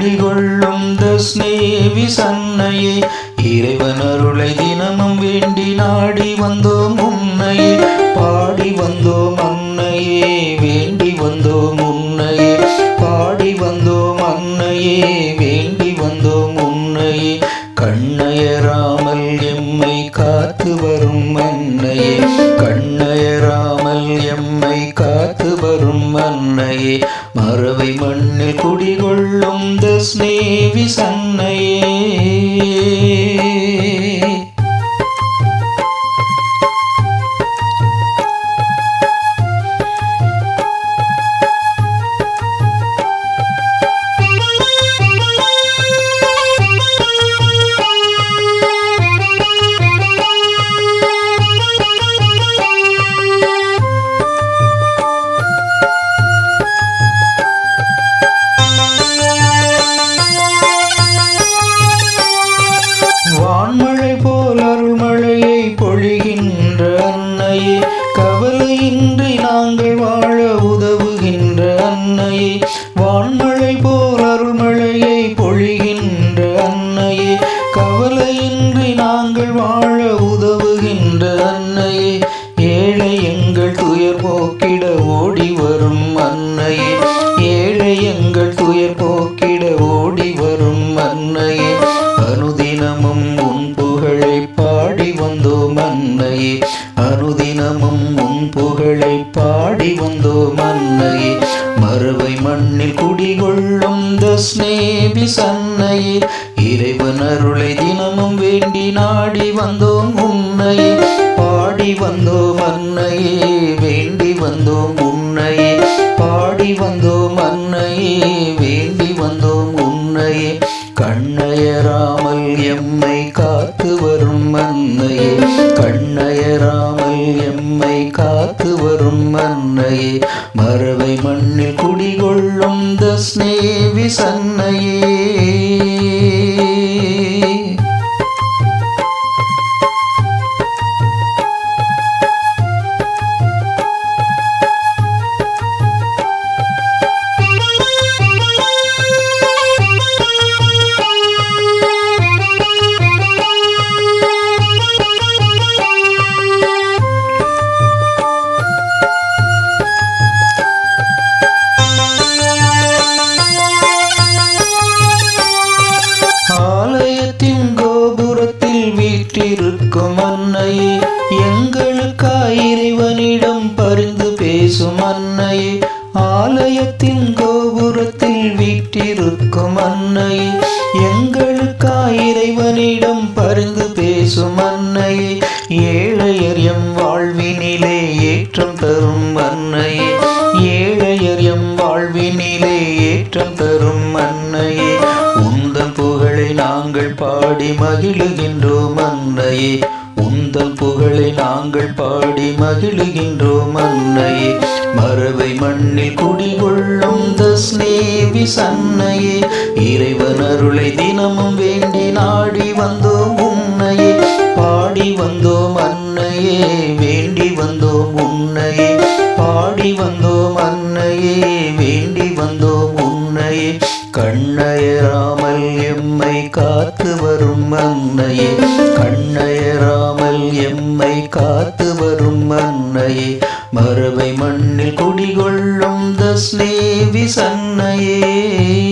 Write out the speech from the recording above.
குடிகொள்ளும் தஸ்னேவி சன்னையே இறைவன் அருளை தினமும் வேண்டி நாடி வந்தோம் உன்னையே. பாடி வந்தோம் அன்னையே வேண்டி வந்தோம் உன்னையே. பாடி வந்தோம் அன்னையே உதவுகின்ற அன்னையே கவலையின்றி நாங்கள் வாழ உதவுகின்ற அன்னையே. வான்மழை போல் அருள்மழையை பொழிகின்ற அன்னையே கவலையின்றி நாங்கள் வாழ உதவுகின்ற அன்னையே. ஏழை எங்கள் துயர் போக்கிட ஓடி வரும் மறுவை மண்ணில் குடிகொள்ளும் தஸ்னேபி சன்னையே. இறைவன் அருளை தினமும் வேண்டி நாடி வந்தோம் உன்னையே. பாடி வந்தோம் அன்னையே வேண்டி வந்தோம் உன்னையே. பாடி வந்தோம் அன்னையே வேண்டி வந்தோம் உன்னையே. காத்து வரும் அன்னையே மறவை மண்ணில் குடிகொள்ளும் தஸ்னேவி சன்னையே. வீற்றிருக்கும் அன்னையே எங்களுக்காய் இறைவனிடம் பரிந்து பேசும் அன்னையே ஏழையர் எம் வாழ்வினிலே ஏற்றம் தரும் அன்னையே ஏழையர் எம் வாழ்வினிலே ஏற்றம் தரும் அன்னையே உந்தன் புகழை நாங்கள் பாடி மகிழுகின்றோம் அன்னையே உந்தன் புகழை நாங்கள் பாடி மகிழுகின்றோம் அன்னையே மரபை மண்ணில் குடிகொள்ளும் ஸ்நேவி சன்னையே இறைவன் அருளை தினமும் வேண்டி நாடி வந்தோம் உன்னையே. பாடி வந்தோம் அன்னையே வேண்டி வந்தோம் உன்னையே. பாடி வந்தோம் அன்னையே வேண்டி வந்தோம் உன்னையே. கண்ணையராமல் எம்மை காத்து வரும் அன்னையே. கண்ணையராமல் எம்மை காத்து வரும் அன்னையே. மறுவை மண்ணில் குடிகொள்ளும் த ஸ்நேவி சன்னையே.